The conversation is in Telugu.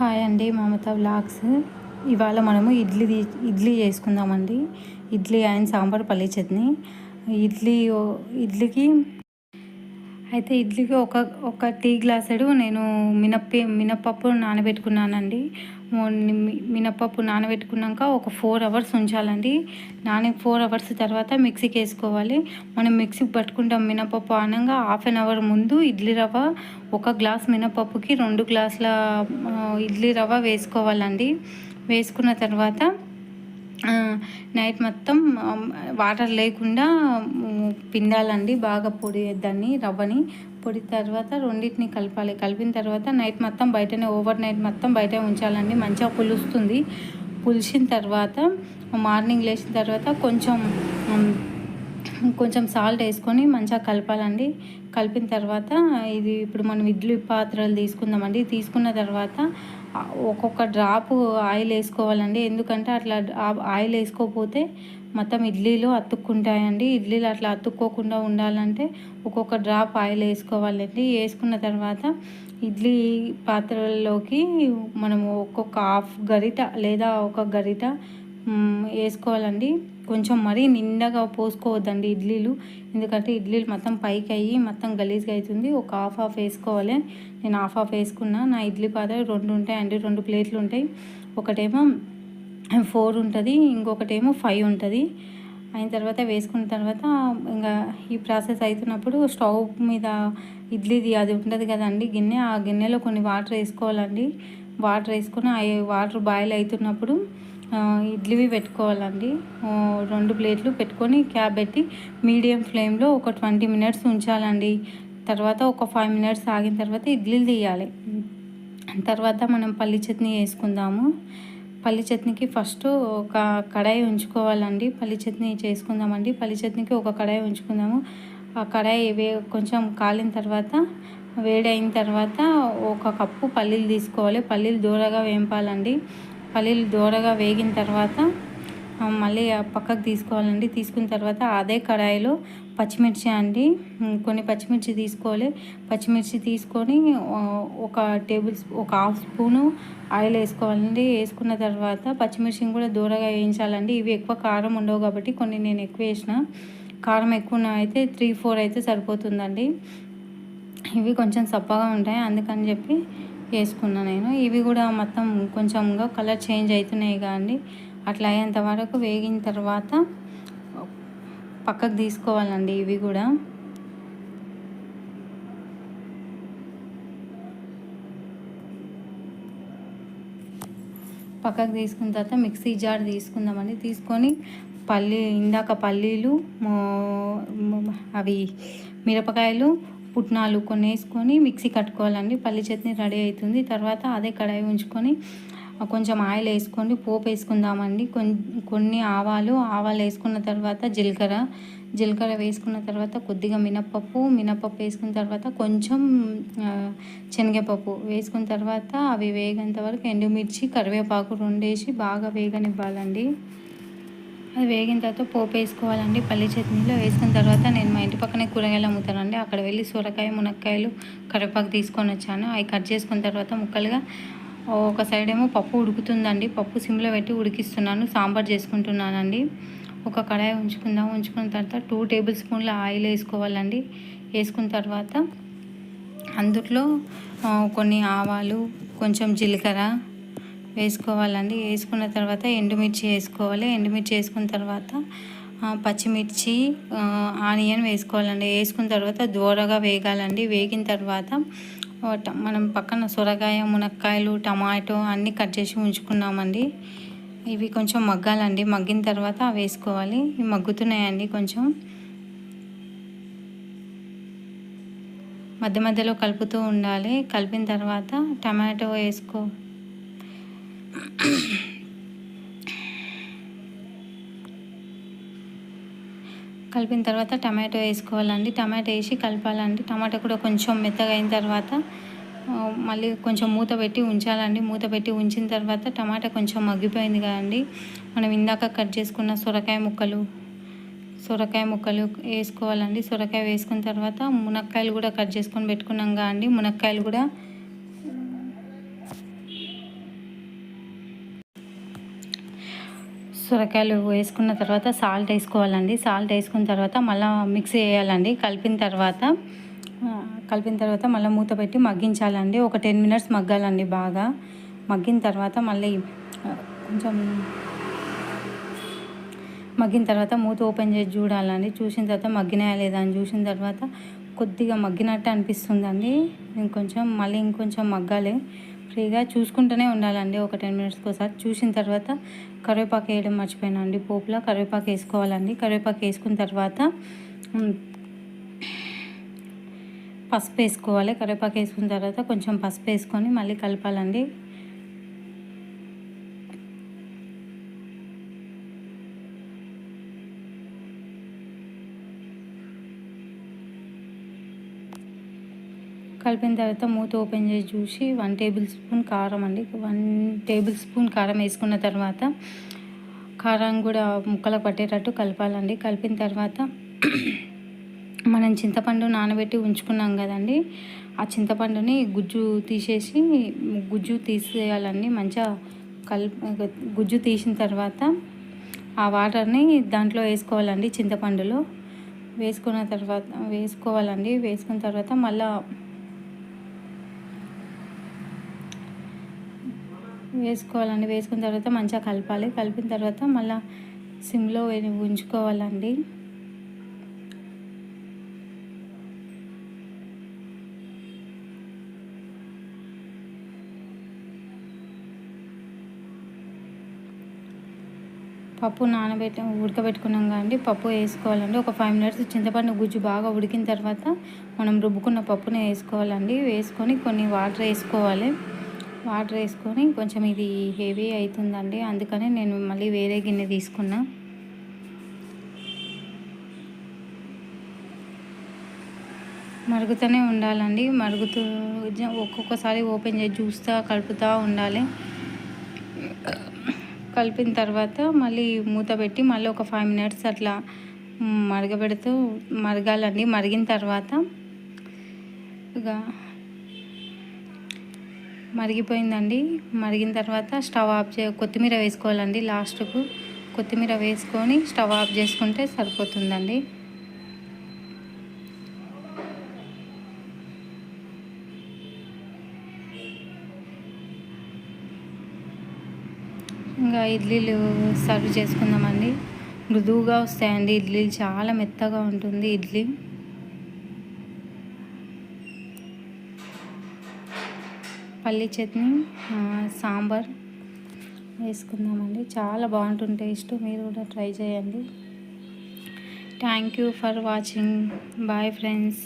హాయ్ అండి మమత బ్లాగ్స్ ఇవాళ మనము ఇడ్లీ తీ- ఇడ్లీ చేసుకుందామండి. ఇడ్లీ అండ్ సాంబార్ పల్లీ చట్నీ. ఇడ్లీ ఓ- ఇడ్లీకి అయితే ఇడ్లీకి ఒక ఒక టీ గ్లాసుడు నేను మినప్పి మినప్పప్పు నానబెట్టుకున్నానండి. మినప్పప్పు నానబెట్టుకున్నాక ఒక ఫోర్ అవర్స్ ఉంచాలండి. నాని ఫోర్ అవర్స్ తర్వాత మిక్సీకి వేసుకోవాలి. మనం మిక్సీకి పట్టుకుంటాం మినపప్పు అనగా హాఫ్ అన్ అవర్ ముందు ఇడ్లీ రవ్వ ఒక గ్లాస్ మినపప్పుకి రెండు గ్లాసుల ఇడ్లీ రవ్వ వేసుకోవాలండి. వేసుకున్న తర్వాత నైట్ మొత్తం వాటర్ లేకుండా పిండాలండి బాగా పొడి దాన్ని రవ్వని పొడి తర్వాత రెండింటిని కలపాలి. కలిపిన తర్వాత నైట్ మొత్తం బయటనే ఓవర్ నైట్ మొత్తం బయట ఉంచాలండి. మంచిగా పులుస్తుంది. పులిసిన తర్వాత మార్నింగ్ లేచిన తర్వాత కొంచెం కొంచెం సాల్ట్ వేసుకొని మంచిగా కలపాలండి. కలిపిన తర్వాత ఇది ఇప్పుడు మనం ఇడ్లీ పాత్రలు తీసుకుందామండి. తీసుకున్న తర్వాత ఒక్కొక్క డ్రాప్ ఆయిల్ వేసుకోవాలండి. ఎందుకంటే అట్లా ఆయిల్ వేసుకోకపోతే మొత్తం ఇడ్లీలు అతుక్కుంటాయండి. ఇడ్లీలు అట్లా అతుక్కోకుండా ఉండాలంటే ఒక్కొక్క డ్రాప్ ఆయిల్ వేసుకోవాలండి. వేసుకున్న తర్వాత ఇడ్లీ పాత్రలోకి మనము ఒక్కొక్క హాఫ్ గరిట లేదా ఒక గరిట వేసుకోవాలండి. కొంచెం మరీ నిండగా పోసుకోవద్దండి ఇడ్లీలు. ఎందుకంటే ఇడ్లీలు మొత్తం పైకి అయ్యి మొత్తం గలీజ్గా అవుతుంది ఒక హాఫ్ హాఫ్ వేసుకోవాలి. నేను హాఫ్ హాఫ్ వేసుకున్నా. నా ఇడ్లీ పాత్ర రెండు ఉంటాయండి రెండు ప్లేట్లు ఉంటాయి. ఒకటేమో ఫోర్ ఉంటుంది. ఇంకొకటేమో ఫైవ్ ఉంటుంది. అయిన తర్వాత వేసుకున్న తర్వాత ఇంకా ఈ ప్రాసెస్ అవుతున్నప్పుడు స్టవ్ మీద ఇడ్లీది అది ఉంటుంది కదండి. గిన్నె ఆ గిన్నెలో కొన్ని వాటర్ వేసుకోవాలండి. వాటర్ వేసుకుని ఆ వాటర్ బాయిల్ అవుతున్నప్పుడు ఇడ్లీవి పెట్టుకోవాలండి. రెండు ప్లేట్లు పెట్టుకొని క్యాబ్ పెట్టి మీడియం ఫ్లేమ్లో ఒక ట్వంటీ మినిట్స్ ఉంచాలండి. తర్వాత ఒక ఫైవ్ మినిట్స్ ఆగిన తర్వాత ఇడ్లీలు తీయాలి. తర్వాత మనం పల్లి చట్నీ వేసుకుందాము. పల్లి చట్నీకి ఫస్ట్ ఒక కడాయి ఉంచుకోవాలండి. పల్లి చట్నీ చేసుకుందామండి. పల్లి చట్నీకి ఒక కడాయి ఉంచుకుందాము. ఆ కడాయి కొంచెం కాలిన తర్వాత వేడైన తర్వాత ఒక కప్పు పల్లీలు తీసుకోవాలి. పల్లీలు దూరగా వేంపాలండి. పల్లీలు దూరగా వేగిన తర్వాత మళ్ళీ పక్కకు తీసుకోవాలండి. తీసుకున్న తర్వాత అదే కడాయిలో పచ్చిమిర్చి అండి. కొన్ని పచ్చిమిర్చి తీసుకోవాలి. పచ్చిమిర్చి తీసుకొని ఒక టేబుల్ ఒక హాఫ్ స్పూను ఆయిల్ వేసుకోవాలండి. వేసుకున్న తర్వాత పచ్చిమిర్చిని కూడా దూరగా వేయించాలండి. ఇవి ఎక్కువ కారం ఉండవు కాబట్టి కొన్ని నేను ఎక్కువ వేసిన. కారం ఎక్కువ అయితే త్రీ ఫోర్ అయితే సరిపోతుందండి. ఇవి కొంచెం సప్పగా ఉంటాయి అందుకని చెప్పి వేసుకున్నా నేను. ఇవి కూడా మొత్తం కొంచెంగా కలర్ చేంజ్ అవుతున్నాయి కానీ అట్లా అయ్యేంత వరకు వేగిన తర్వాత పక్కకు తీసుకోవాలండి ఇవి కూడా. పక్కకు తీసుకున్న తర్వాత మిక్సీ జార్ తీసుకుందామండి. తీసుకొని పల్లి ఇందాక పల్లీలు అవి మిరపకాయలు పుట్నాలు కొన్ని వేసుకొని మిక్సీ కట్టుకోవాలండి. పల్లి చట్నీ రెడీ అవుతుంది. తర్వాత అదే కడాయి ఉంచుకొని కొంచెం ఆయిల్ వేసుకొని పోపు వేసుకుందామండి. కొన్- కొన్ని ఆవాలు ఆవాలు వేసుకున్న తర్వాత జీలకర్ర. జీలకర్ర వేసుకున్న తర్వాత కొద్దిగా మినప్పప్పు మినప్పప్పు వేసుకున్న తర్వాత కొంచెం శనగపప్పు వేసుకున్న తర్వాత అవి వేగేంత వరకు ఎండుమిర్చి కరివేపాకు రెండేసి బాగా వేగనివ్వాలండి. అది వేగిన తర్వాత పోపు వేసుకోవాలండి. పల్లి చట్నీలో వేసుకున్న తర్వాత నేను మా ఇంటి పక్కనే కూరగాయలు అమ్ముతానండి. అక్కడ వెళ్ళి సొరకాయ మునక్కాయలు కరివేపాకు తీసుకొని వచ్చాను. అవి కట్ చేసుకున్న తర్వాత ముక్కలుగా ఒక సైడ్ ఏమో పప్పు ఉడుకుతుందండి. పప్పు సిమ్లో పెట్టి ఉడికిస్తున్నాను. సాంబార్ చేసుకుంటున్నానండి. ఒక కడాయి ఉంచుకుందాం. ఉంచుకున్న తర్వాత టూ టేబుల్ స్పూన్ల ఆయిల్ వేసుకోవాలండి. వేసుకున్న తర్వాత అందుట్లో కొన్ని ఆవాలు కొంచెం జీలకర్ర వేసుకోవాలండి. వేసుకున్న తర్వాత ఎండుమిర్చి వేసుకోవాలి. ఎండుమిర్చి వేసుకున్న తర్వాత పచ్చిమిర్చి ఆనియన్ వేసుకోవాలండి. వేసుకున్న తర్వాత దూరగా వేగాలండి. వేగిన తర్వాత మనం పక్కన సొరకాయ మునక్కాయలు టమాటో అన్నీ కట్ చేసి ఉంచుకున్నామండి. ఇవి కొంచెం మగ్గాలండి. మగ్గిన తర్వాత అవి వేసుకోవాలి. ఇవి మగ్గుతున్నాయండి కొంచెం. మధ్య మధ్యలో కలుపుతూ ఉండాలి. కలిపిన తర్వాత టమాటో వేసుకో కలిపిన తర్వాత టమాటో వేసుకోవాలండి. టమాటో వేసి కలపాలండి. టమాటో కూడా కొంచెం మెత్తగా అయిన తర్వాత మళ్ళీ కొంచెం మూత పెట్టి ఉంచాలండి. మూత పెట్టి ఉంచిన తర్వాత టమాటా కొంచెం మగ్గిపోయింది కదండి. మనం ఇందాక కట్ చేసుకున్న సొరకాయ ముక్కలు సొరకాయ ముక్కలు వేసుకోవాలండి. సొరకాయ వేసుకున్న తర్వాత మునక్కాయలు కూడా కట్ చేసుకొని పెట్టుకున్నాం కదండి. మునక్కాయలు కూడా సొరకాయలు వేసుకున్న తర్వాత సాల్ట్ వేసుకోవాలండి. సాల్ట్ వేసుకున్న తర్వాత మళ్ళీ మిక్స్ చేయాలండి. కలిపిన తర్వాత కలిపిన తర్వాత మళ్ళీ మూత పెట్టి మగ్గించాలండి. ఒక టెన్ మినిట్స్ మగ్గాలండి బాగా. మగ్గిన తర్వాత మళ్ళీ కొంచెం మగ్గిన తర్వాత మూత ఓపెన్ చేసి చూడాలండి. చూసిన తర్వాత మగ్గినాయా లేదా అని చూసిన తర్వాత కొద్దిగా మగ్గినట్టు అనిపిస్తుందండి. ఇంకొంచెం మళ్ళీ ఇంకొంచెం మగ్గాలి. ఫ్రీగా చూసుకుంటూనే ఉండాలండి. ఒక టెన్ మినిట్స్కి ఒకసారి చూసిన తర్వాత కరివేపాకు వేయడం మర్చిపోయినండి. పోపులో కరివేపాకు వేసుకోవాలండి. కరివేపాకు వేసుకున్న తర్వాత పసుపు వేసుకోవాలి. కరివేపాకు వేసుకున్న తర్వాత కొంచెం పసుపు వేసుకొని మళ్ళీ కలపాలండి. కలిపిన తర్వాత మూత ఓపెన్ చేసి చూసి వన్ టేబుల్ స్పూన్ కారం అండి. వన్ టేబుల్ స్పూన్ కారం వేసుకున్న తర్వాత కారం కూడా ముక్కలకు పట్టేటట్టు కలపాలండి. కలిపిన తర్వాత మనం చింతపండు నానబెట్టి ఉంచుకున్నాం కదండి. ఆ చింతపండుని గుజ్జు తీసేసి గుజ్జు తీసేయాలండి. మంచిగా కల్ గుజ్జు తీసిన తర్వాత ఆ వాటర్ని దాంట్లో వేసుకోవాలండి చింతపండులో. వేసుకున్న తర్వాత వేసుకోవాలండి. వేసుకున్న తర్వాత మళ్ళీ వేసుకోవాలండి. వేసుకున్న తర్వాత మంచిగా కలపాలి. కలిపిన తర్వాత మళ్ళీ సిమ్లో వే- ఉంచుకోవాలండి. పప్పు నానబెట్టి ఉడకబెట్టుకున్నాం కాండి పప్పు వేసుకోవాలండి. ఒక ఫైవ్ మినిట్స్ చింతపండు గుజ్జు బాగా ఉడికిన తర్వాత మనం రుబ్బుకున్న పప్పుని వేసుకోవాలండి. వేసుకొని కొన్ని వాటర్ వేసుకోవాలి. వాటర్ వేసుకొని కొంచెం ఇది హెవీ అవుతుందండి. అందుకనే నేను మళ్ళీ వేరే గిన్నె తీసుకున్నా. మరుగుతూనే ఉండాలండి. మరుగుతూ ఒక్కొక్కసారి ఓపెన్ చేసి చూస్తూ కలుపుతూ ఉండాలి. కలిపిన తర్వాత మళ్ళీ మూత పెట్టి మళ్ళీ ఒక ఫైవ్ మినిట్స్ అట్లా మరగబెడుతూ మరగాలండి. మరిగిన తర్వాత ఇక మరిగిపోయిందండి. మరిగిన తర్వాత స్టవ్ ఆఫ్ చే కొత్తిమీర వేసుకోవాలండి లాస్ట్కు. కొత్తిమీర వేసుకొని స్టవ్ ఆఫ్ చేసుకుంటే సరిపోతుందండి. ఇంకా ఇడ్లీలు సర్వ్ చేసుకుందామండి. మృదువుగా వస్తాయండి ఇడ్లీలు. చాలా మెత్తగా ఉంటుంది ఇడ్లీ. పల్లీ చట్నీ సాంబార్ వేసుకుందామండి. చాలా బాగుంటుంది టేస్ట్. మీరు కూడా ట్రై చేయండి. Thank you for watching bye friends